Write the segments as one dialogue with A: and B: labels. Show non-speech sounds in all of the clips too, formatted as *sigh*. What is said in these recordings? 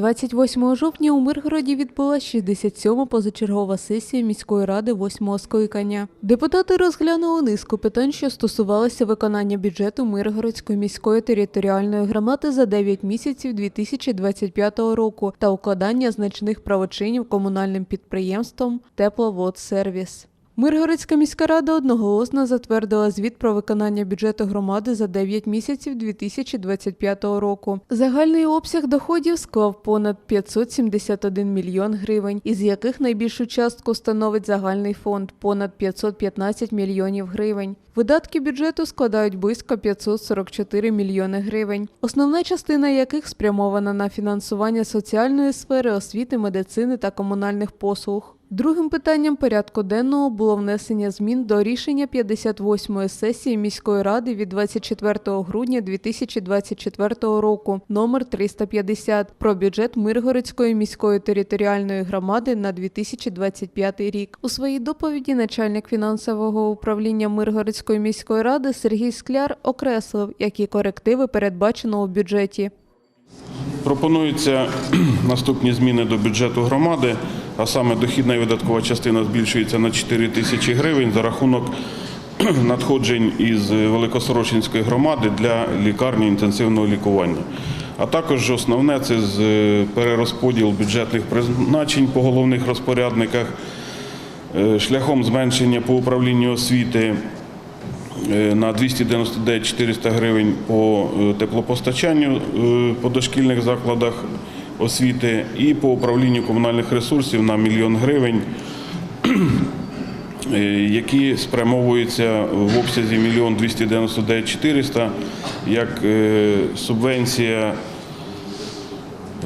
A: 28 жовтня у Миргороді відбулася 67-ма позачергова сесія міської ради 8-го скликання. Депутати розглянули низку питань, що стосувалися виконання бюджету Миргородської міської територіальної громади за 9 місяців 2025 року та укладання значних правочинів комунальним підприємством Тепловодсервіс. Миргородська міська рада одноголосно затвердила звіт про виконання бюджету громади за 9 місяців 2025 року. Загальний обсяг доходів склав понад 571 мільйон гривень, із яких найбільшу частку становить загальний фонд понад 515 мільйонів гривень. Видатки бюджету складають близько 544 мільйони гривень, основна частина яких спрямована на фінансування соціальної сфери, освіти, медицини та комунальних послуг. Другим питанням порядку денного було внесення змін до рішення 58-ї сесії міської ради від 24 грудня 2024 року номер 350 про бюджет Миргородської міської територіальної громади на 2025 рік. У своїй доповіді начальник фінансового управління Миргородської міської ради Сергій Скляр окреслив, які корективи передбачено у бюджеті.
B: Пропонуються *clears throat* наступні зміни до бюджету громади, а саме дохідна і видаткова частина збільшується на 4 тисячі гривень за рахунок *clears throat* надходжень із Великосорочинської громади для лікарні інтенсивного лікування. А також основне це перерозподіл бюджетних призначень по головних розпорядниках е, шляхом зменшення по управлінню освіти е, на 299 400 гривень по е, теплопостачанню е, по дошкільних закладах освіти і по управлінню комунальних ресурсів на мільйон гривень, *clears throat* е, які спрямовуються в обсязі мільйон 299 400 як е, субвенція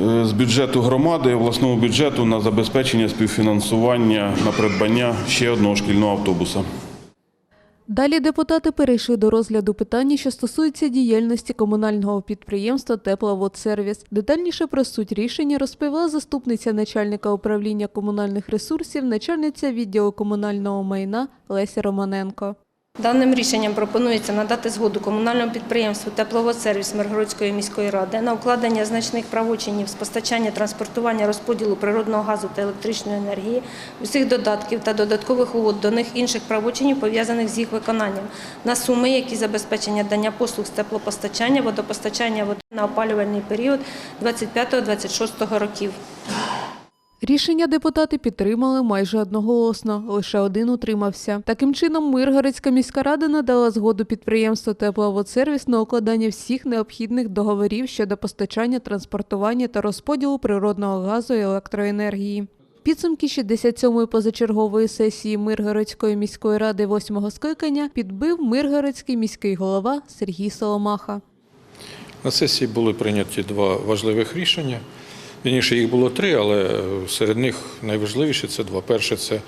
B: е, з бюджету громади, обласного бюджету на забезпечення співфінансування на придбання ще одного шкільного автобуса.
A: Далі депутати перейшли до розгляду питання, що стосується діяльності комунального підприємства Тепловодсервіс. Детальніше про суть рішення розповіла заступниця начальника управління комунальних ресурсів, начальниця відділу комунального майна Леся Романенко.
C: Даним рішенням пропонується надати згоду комунальному підприємству «Тепловодсервіс» Миргородської міської ради на укладення значних правочинів з постачання, транспортування, розподілу природного газу та електричної енергії, усіх додатків та додаткових угод до них інших правочинів, пов'язаних з їх виконанням, на суми, які забезпечення дання послуг з теплопостачання, водопостачання води на опалювальний період 25-26 років.
A: Рішення депутати підтримали майже одноголосно, лише один утримався. Таким чином, Миргородська міська рада надала згоду підприємству Тепловодсервіс на укладання всіх необхідних договорів щодо постачання, транспортування та розподілу природного газу і електроенергії. Підсумки 67-ї позачергової сесії Миргородської міської ради 8-го скликання підбив Миргородський міський голова Сергій Соломаха.
D: На сесії були прийняті два важливих рішення. Вірніше, їх було три, але серед них найважливіше це два. Перше, це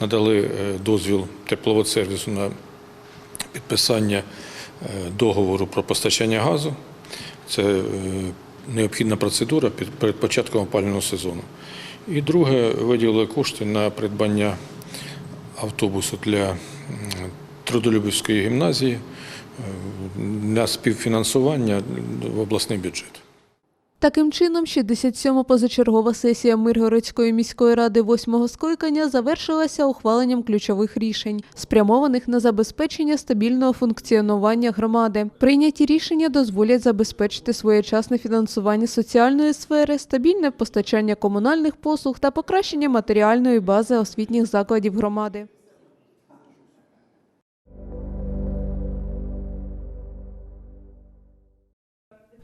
D: надали е, дозвіл тепловодсервісу на підписання е, договору про постачання газу. Це е, необхідна процедура перед початком опалювального сезону. І друге, виділили кошти на придбання автобусу для Трудолюбівської гімназії на співфінансування в обласний бюджет.
A: Таким чином, 67-ма позачергова сесія Миргородської міської ради 8-го скликання завершилася ухваленням ключових рішень, спрямованих на забезпечення стабільного функціонування громади. Прийняті рішення дозволять забезпечити своєчасне фінансування соціальної сфери, стабільне постачання комунальних послуг та покращення матеріальної бази освітніх закладів громади.
E: –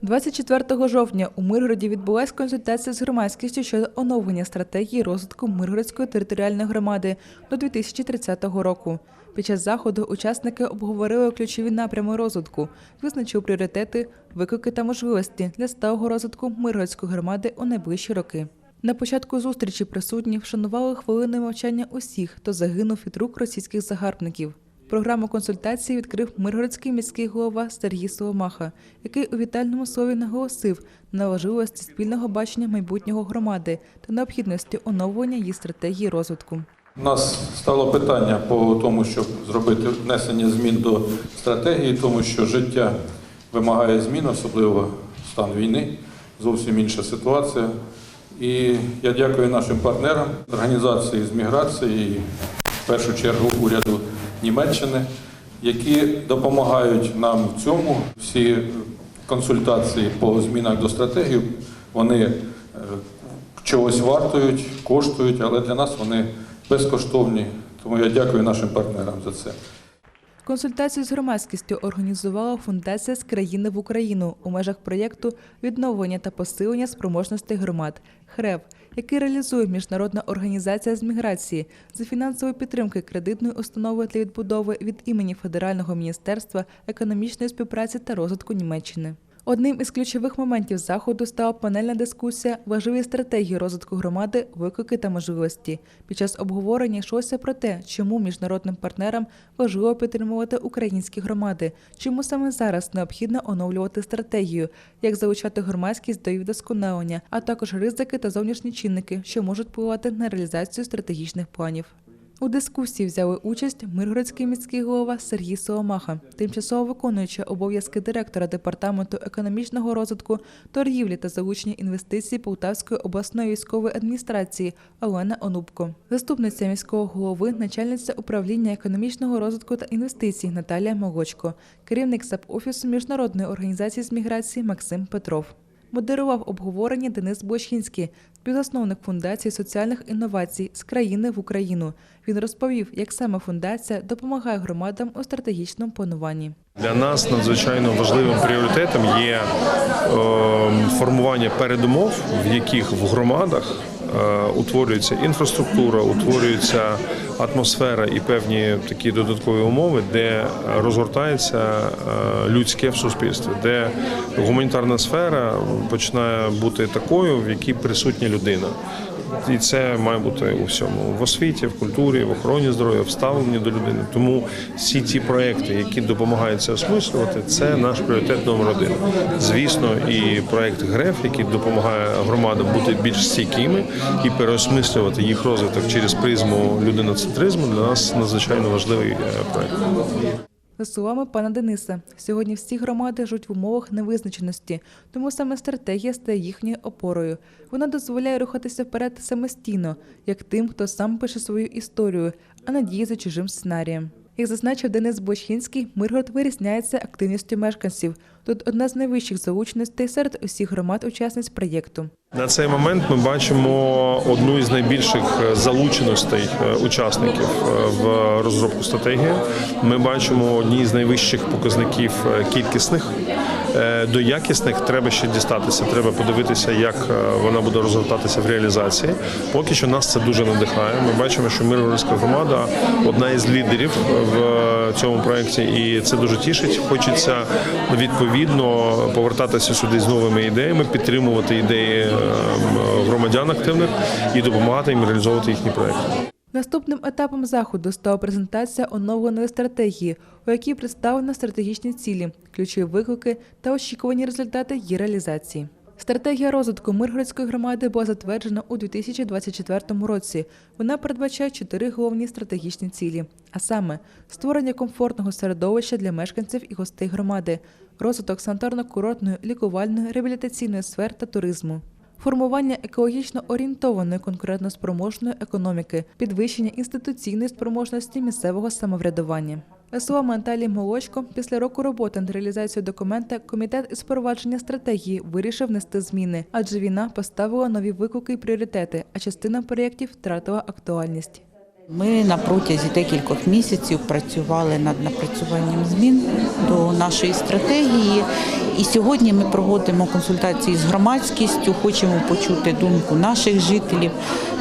E: 24 жовтня у Миргороді відбулася консультація з громадськістю щодо оновлення стратегії розвитку Миргородської територіальної громади до 2030 року. Під час заходу учасники обговорили ключові напрями розвитку, визначили пріоритети, виклики та можливості для сталого розвитку Миргородської громади у найближчі роки. На початку зустрічі присутні вшанували хвилиною мовчання усіх, хто загинув від рук російських загарбників. Програму консультації відкрив Миргородський міський голова Сергій Соломаха, який у вітальному слові наголосив на важливості спільного бачення майбутнього громади та необхідності оновлення її стратегії розвитку.
D: У нас стало питання по тому, щоб зробити внесення змін до стратегії, тому що життя вимагає змін, особливо стан війни, зовсім інша ситуація. І я дякую нашим партнерам організації з міграції, в першу чергу уряду Німеччини, які допомагають нам в цьому. Всі консультації по змінах до стратегії вони е, чогось вартують, коштують, але для нас вони безкоштовні. Тому я дякую нашим партнерам за це.
E: Консультацію з громадськістю організувала фундація з країни в Україну у межах проєкту відновлення та посилення спроможностей громад ХРЕВ, який реалізує міжнародна організація з міграції за фінансової підтримки кредитної установи для відбудови від імені Федерального міністерства економічної співпраці та розвитку Німеччини. Одним із ключових моментів заходу стала панельна дискусія важливі стратегії розвитку громади, виклики та можливості. Під час обговорення йшлося про те, чому міжнародним партнерам важливо підтримувати українські громади, чому саме зараз необхідно оновлювати стратегію, як залучати громадськість до її вдосконалення, а також ризики та зовнішні чинники, що можуть впливати на реалізацію стратегічних планів. У дискусії взяли участь Миргородський міський голова Сергій Соломаха, тимчасово виконуюча обов'язки директора департаменту економічного розвитку, торгівлі та залучення інвестицій Полтавської обласної військової адміністрації Олена Онубко, заступниця міського голови, начальниця управління економічного розвитку та інвестицій Наталія Молочко, керівник САП офісу міжнародної організації з міграції Максим Петров. Модерував обговорення Денис Бочхінський, співзасновник фундації соціальних інновацій з країни в Україну. Він розповів, як саме фундація допомагає громадам у стратегічному плануванні.
F: Для нас надзвичайно важливим пріоритетом є е, формування передумов, в яких в громадах утворюється інфраструктура, утворюється атмосфера і певні такі додаткові умови, де розгортається е, людське в суспільстві, де гуманітарна сфера починає бути такою, в якій присутня людина. І це має бути у всьому в освіті, в культурі, в охороні здоров'я, в ставленні до людини. Тому всі ті проекти, які допомагають це осмислювати, це наш пріоритет номер один. Звісно, і проект ГРЕФ, який допомагає громадам бути більш стійкими і переосмислювати їх розвиток через призму людиноцентризму, для нас надзвичайно важливий е, проект.
E: За словами пана Дениса, сьогодні всі громади живуть в умовах невизначеності, тому саме стратегія стає їхньою опорою. Вона дозволяє рухатися вперед самостійно, як тим, хто сам пише свою історію, а не за чужим сценарієм. Як зазначив Денис Бочхінський, Миргород вирізняється активністю мешканців. Тут одна з найвищих залученостей серед усіх громад-учасниць проєкту.
F: На цей момент ми бачимо одну із найбільших е, залученостей е, учасників е, в розробку стратегії. Ми бачимо одні з найвищих показників кількісних. Е, До якісних треба ще дістатися. Треба подивитися, як е, вона буде розгортатися в реалізації. Поки що нас це дуже надихає. Ми бачимо, що Миргородська громада одна із лідерів в цьому проєкті, і це дуже тішить. Хочеться відповідно повертатися сюди з новими ідеями, підтримувати ідеї е, громадян активних і допомагати їм реалізовувати їхні проекти.
E: Наступним етапом заходу стала презентація оновленої стратегії, у якій представлено стратегічні цілі, ключові виклики та очікувані результати її реалізації. Стратегія розвитку Миргородської громади була затверджена у 2024 році. Вона передбачає чотири головні стратегічні цілі, а саме створення комфортного середовища для мешканців і гостей громади, розвиток санаторно-курортної, лікувальної, реабілітаційної сфер та туризму. Формування екологічно орієнтованої конкурентоспроможної економіки, підвищення інституційної спроможності місцевого самоврядування. За словами Анталії Молочко, після року роботи над реалізацією документа комітет із впровадження стратегії вирішив внести зміни, адже війна поставила нові виклики і пріоритети, а частина проєктів втратила актуальність.
G: Ми на протязі декількох місяців працювали над напрацюванням змін до нашої стратегії. І сьогодні ми проводимо консультації з громадськістю, хочемо почути думку наших жителів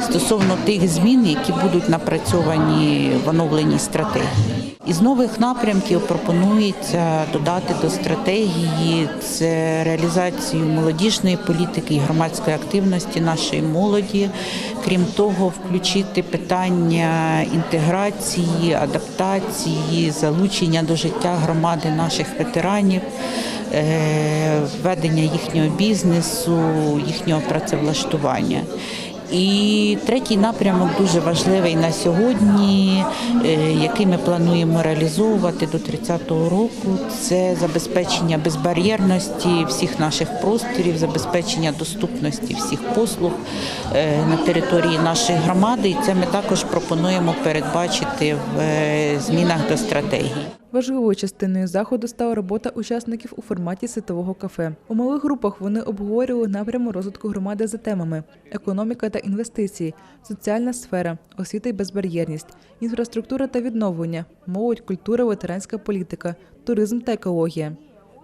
G: стосовно тих змін, які будуть напрацьовані в оновленій стратегії. Із нових напрямків пропонується додати до стратегії це реалізацію молодіжної політики і громадської активності нашої молоді. Крім того, включити питання інтеграції, адаптації, залучення до життя громади наших ветеранів, е, ведення їхнього бізнесу, їхнього працевлаштування. І третій напрямок дуже важливий на сьогодні, е, який ми плануємо реалізовувати до 30-го року. Це забезпечення безбар'єрності всіх наших просторів, забезпечення доступності всіх послуг е, на території нашої громади. І це ми також пропонуємо передбачити в е, змінах до стратегії.
E: Важливою частиною заходу стала робота учасників у форматі ситового кафе. У малих групах вони обговорювали напряму розвитку громади за темами: економіка та інвестиції, соціальна сфера, освіта і безбар'єрність, інфраструктура та відновлення, молодь, культура, ветеранська політика, туризм та екологія.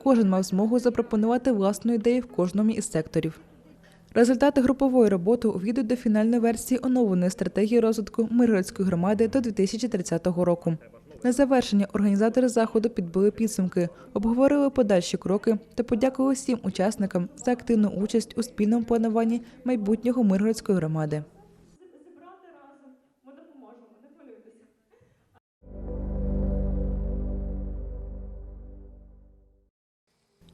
E: Кожен мав змогу запропонувати власну ідею в кожному із секторів. Результати групової роботи увійдуть до фінальної версії оновленої стратегії розвитку Миргородської громади до 2030 року. На завершення організатори заходу підбили підсумки, обговорили подальші кроки та подякували всім учасникам за активну участь у спільному плануванні майбутнього Миргородської громади.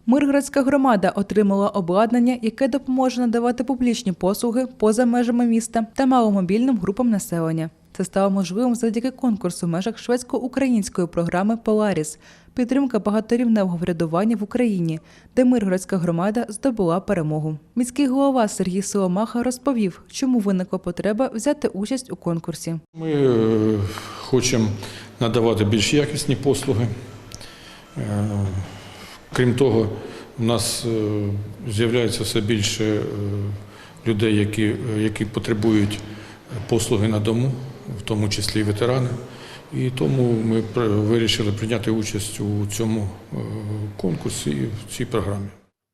E: Миргородська громада отримала обладнання, яке допоможе надавати публічні послуги поза межами міста та маломобільним групам населення. Це стало можливим завдяки конкурсу в межах шведсько-української програми Поларіс підтримка багаторівневого врядування в Україні, де Миргородська громада здобула перемогу. Міський голова Сергій Соломаха розповів, чому виникла потреба взяти участь у конкурсі.
D: Ми е, хочемо надавати більш якісні послуги. Е, Крім того, у нас е, з'являється все більше людей, які, які потребують послуги на дому, в тому числі і ветерани. І тому ми вирішили прийняти участь у цьому е, конкурсі і в цій програмі.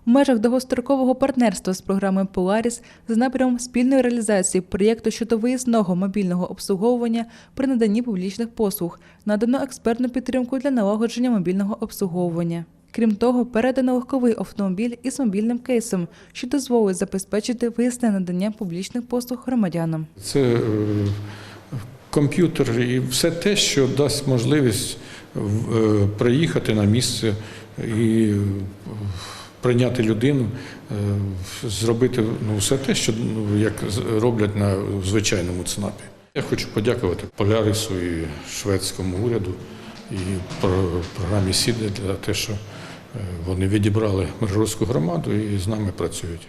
E: В межах довгострокового партнерства з програмою Polaris за напрямом спільної реалізації проєкту щодо виїзного мобільного обслуговування при наданні публічних послуг надано експертну підтримку для налагодження мобільного обслуговування. Крім того, передано легковий автомобіль із мобільним кейсом, що дозволить забезпечити виїзне надання публічних послуг громадянам.
D: Це е, комп'ютер і все те, що дасть можливість е, приїхати на місце і прийняти людину, е, зробити ну, все те, що ну, як роблять на звичайному ЦНАПі. Я хочу подякувати Полярису і шведському уряду і програмі СІДЕ за те, що е, вони відібрали Миргородську громаду і з нами працюють.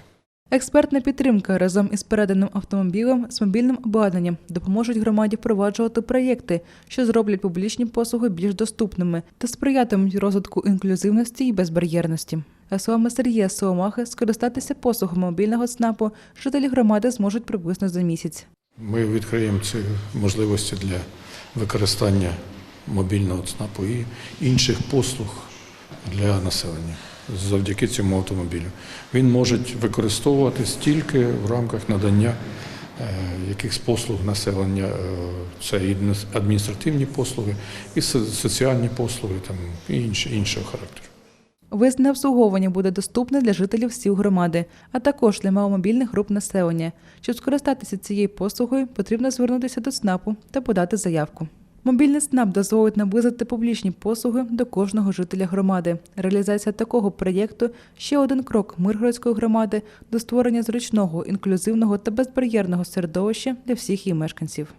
E: Експертна підтримка разом із переданим автомобілем з мобільним обладнанням допоможуть громаді впроваджувати проєкти, що зроблять публічні послуги більш доступними та сприятимуть розвитку інклюзивності і безбар'єрності. За словами Сергія Соломахи, скористатися послугами мобільного ЦНАПу жителі громади зможуть приблизно за місяць.
D: Ми відкриємо ці можливості для використання мобільного ЦНАПу і інших послуг для населення завдяки цьому автомобілю. Він може використовуватись тільки в рамках надання е, якихось послуг населення. Е, Це і адміністративні послуги, і соціальні послуги, там, і інші, іншого характеру.
E: Визнане обслуговування буде доступне для жителів сіл громади, а також для маломобільних груп населення. Щоб скористатися цією послугою, потрібно звернутися до ЦНАПу та подати заявку. Мобільний СНАП дозволить наблизити публічні послуги до кожного жителя громади. Реалізація такого проєкту ще один крок Миргородської громади до створення зручного, інклюзивного та безбар'єрного середовища для всіх її мешканців.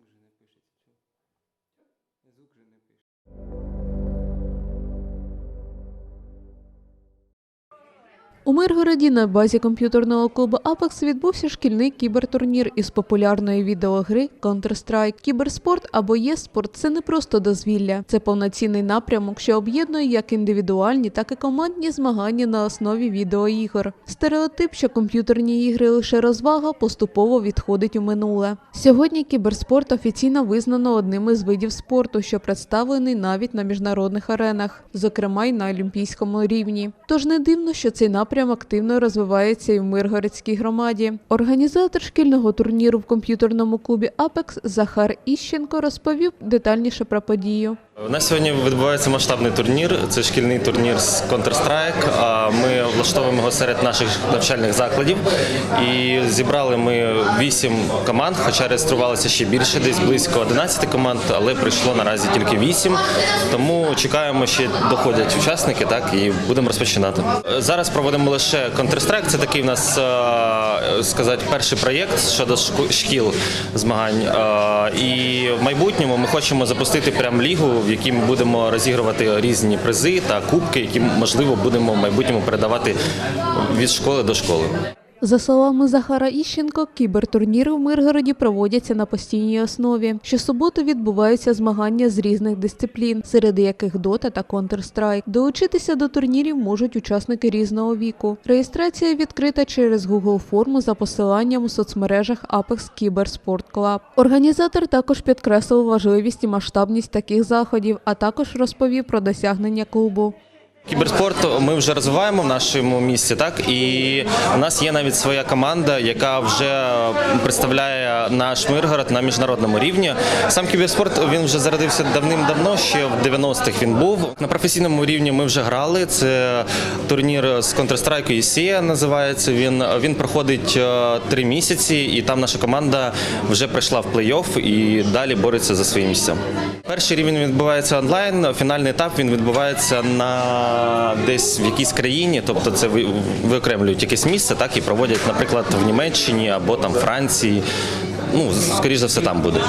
A: У Миргороді на базі комп'ютерного клубу Apex відбувся шкільний кібертурнір із популярної відеогри Counter-Strike. Кіберспорт або є-спорт – це не просто дозвілля, це повноцінний напрямок, що об'єднує як індивідуальні, так і командні змагання на основі відеоігор. Стереотип, що комп'ютерні ігри лише розвага, поступово відходить у минуле. Сьогодні кіберспорт офіційно визнано одним із видів спорту, що представлений навіть на міжнародних аренах, зокрема й на олімпійському рівні. Тож не дивно, що цей напрям активно розвивається і в Миргородській громаді. Організатор шкільного турніру в комп'ютерному клубі Апекс Захар Іщенко розповів детальніше про подію.
H: У нас сьогодні відбувається масштабний турнір. Це шкільний турнір з Counter-Strike. Ми влаштовуємо його серед наших навчальних закладів. І зібрали ми вісім команд, хоча реєструвалося ще більше, десь близько 11 команд, але прийшло наразі тільки вісім. Тому чекаємо, ще доходять учасники, так і будемо розпочинати. Зараз проводимо лише Counter-Strike. Це такий в нас е, сказати перший проєкт щодо шкіл змагань. Е, І в майбутньому ми хочемо запустити прям лігу, в якій ми будемо розігрувати різні призи та кубки, які можливо будемо в майбутньому передавати від школи до школи.
A: За словами Захара Іщенко, кібертурніри в Миргороді проводяться на постійній основі. Щосуботу відбуваються змагання з різних дисциплін, серед яких Дота та Counter-Strike. Долучитися до турнірів можуть учасники різного віку. Реєстрація відкрита через Google форму за посиланням у соцмережах Apex Sport Club. Організатор також підкреслив важливість і масштабність таких заходів, а також розповів про досягнення клубу.
H: Кіберспорт ми вже розвиваємо в нашому місті, так і у нас є навіть своя команда, яка вже представляє наш Миргород на міжнародному рівні. Сам кіберспорт він вже зародився давним-давно, ще в 90-х він був. На професійному рівні ми вже грали. Це турнір з Counter-Strike ESEA називається. Він він проходить е, три місяці, і там наша команда вже прийшла в плей-офф і далі бореться за свої місця. Перший рівень відбувається онлайн. Фінальний етап він відбувається на десь в якійсь країні, тобто це ви- виокремлюють якесь місце, так і проводять, наприклад, в Німеччині або там Франції. Ну, скоріш за все, там буде.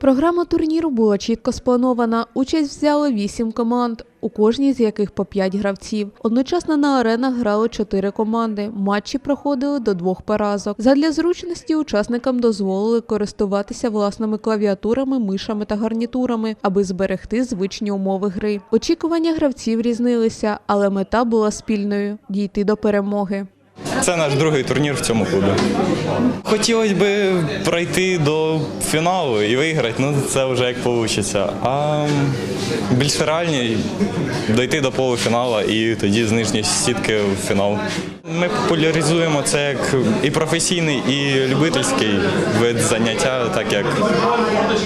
A: Програма турніру була чітко спланована. Участь взяли вісім команд, у кожній з яких по п'ять гравців. Одночасно на аренах грали чотири команди. Матчі проходили до двох поразок. Задля зручності учасникам дозволили користуватися власними клавіатурами, мишами та гарнітурами, аби зберегти звичні умови гри. Очікування гравців різнилися, але мета була спільною дійти до перемоги.
I: Це наш другий турнір в цьому клубі. Хотілося б пройти до фіналу і виграти, ну це вже як вийде. А більш реальні дойти до полуфіналу і тоді з нижньої сітки в фінал. Ми популяризуємо це як і професійний, і любительський вид заняття, так як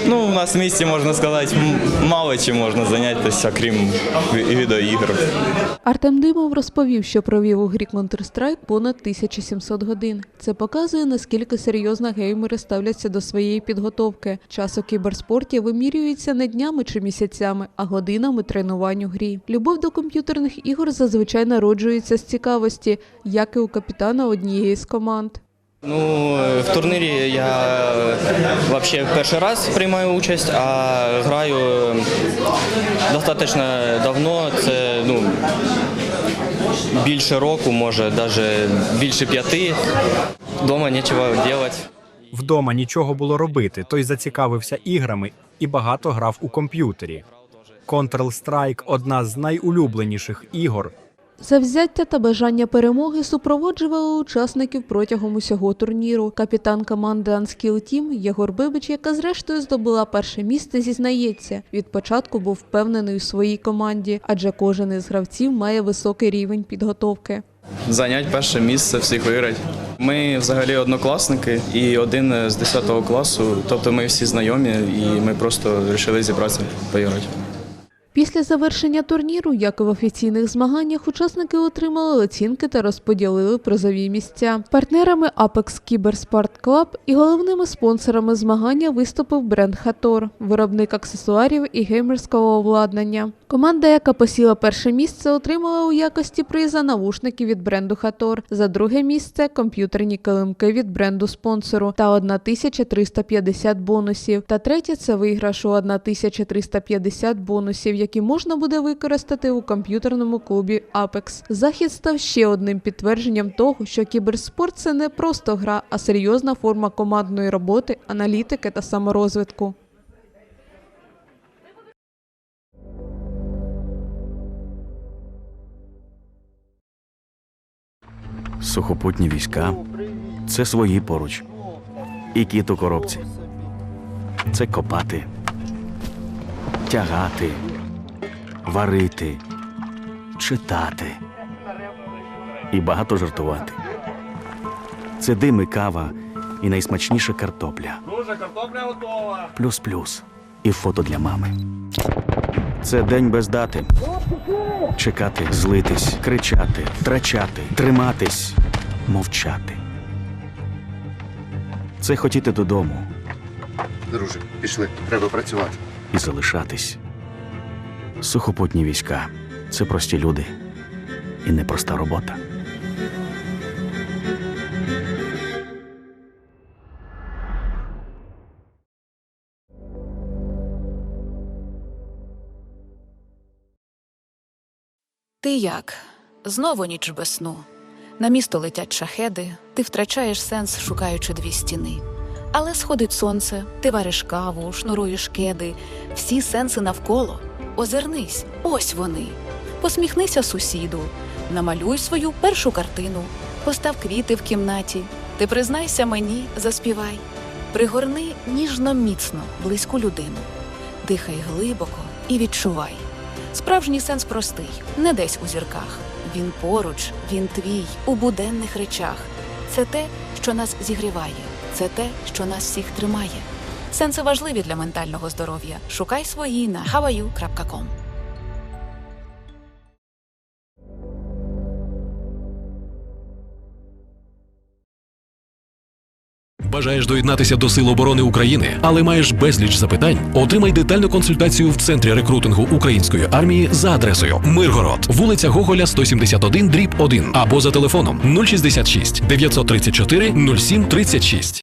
I: ну, у нас в місті можна сказати, мало чим можна зайнятися, крім відеоігр.
A: Артем Димов розповів, що провів у грі Counter-Strike 1700 годин. Це показує, наскільки серйозно геймери ставляться до своєї підготовки. Час у кіберспорті вимірюється не днями чи місяцями, а годинами тренувань у грі. Любов до комп'ютерних ігор зазвичай народжується з цікавості, як і у капітана однієї з команд.
J: Ну, в турнірі я взагалі перший раз приймаю участь, а граю достатньо давно. Це ну, більше року, може, навіть більше п'яти. Дома нічого робити.
K: Вдома нічого було робити, той зацікавився іграми і багато грав у комп'ютері. Counter-Strike – одна з найулюбленіших ігор,
A: Завзяття та бажання перемоги супроводжували учасників протягом усього турніру. Капітан команди Unskill Team Єгор Бибич, яка зрештою здобула перше місце, зізнається. Від початку був впевнений у своїй команді, адже кожен із гравців має високий рівень підготовки.
J: Зайняти перше місце, всіх виграти. Ми взагалі однокласники і один з 10 класу, тобто ми всі знайомі, і ми просто вирішили зібратися поіграти.
A: Після завершення турніру, як і в офіційних змаганнях, учасники отримали оцінки та розподілили призові місця. Партнерами Apex Sport Club і головними спонсорами змагання виступив бренд Хатор, виробник аксесуарів і геймерського обладнання. Команда, яка посіла перше місце, отримала у якості приза навушники від бренду Хатор. За друге місце комп'ютерні килимки від бренду спонсору та 1350 бонусів. Та третє це виграш у 1350 бонусів, які можна буде використати у комп'ютерному клубі Apex. Захід став ще одним підтвердженням того, що кіберспорт це не просто гра, а серйозна форма командної роботи, аналітики та саморозвитку.
L: Сухопутні війська це свої поруч. І кіт у коробці. Це копати, тягати, варити, читати і багато жартувати. Це дим і кава, і найсмачніша картопля. Друже, картопля готова. Плюс-плюс. І фото для мами. Це день без дати. Чекати, злитись, кричати, втрачати, триматись, мовчати. Це хотіти додому
M: Друже, пішли, треба працювати.
L: і залишатись. Сухопутні війська це прості люди і непроста робота.
N: Ти як? Знову ніч без сну. На місто летять шахеди, ти втрачаєш сенс, шукаючи дві стіни. Але сходить сонце, ти вариш каву, шнуруєш кеди, всі сенси навколо. Озирнись, ось вони. Посміхнися сусіду, намалюй свою першу картину, постав квіти в кімнаті. Ти признайся мені, заспівай. Пригорни ніжно міцно близьку людину. Дихай глибоко і відчувай. Справжній сенс простий, не десь у зірках. Він поруч, він твій у буденних речах. Це те, що нас зігріває, це те, що нас всіх тримає. Сенси важливі для ментального здоров'я. Шукай свої на hawaii.com.
O: Бажаєш доєднатися до Сил оборони України, але маєш безліч запитань? Отримай детальну консультацію в центрі рекрутингу української армії за адресою Миргород, вулиця Гоголя, 171, дріб 1 або за телефоном 066 934 07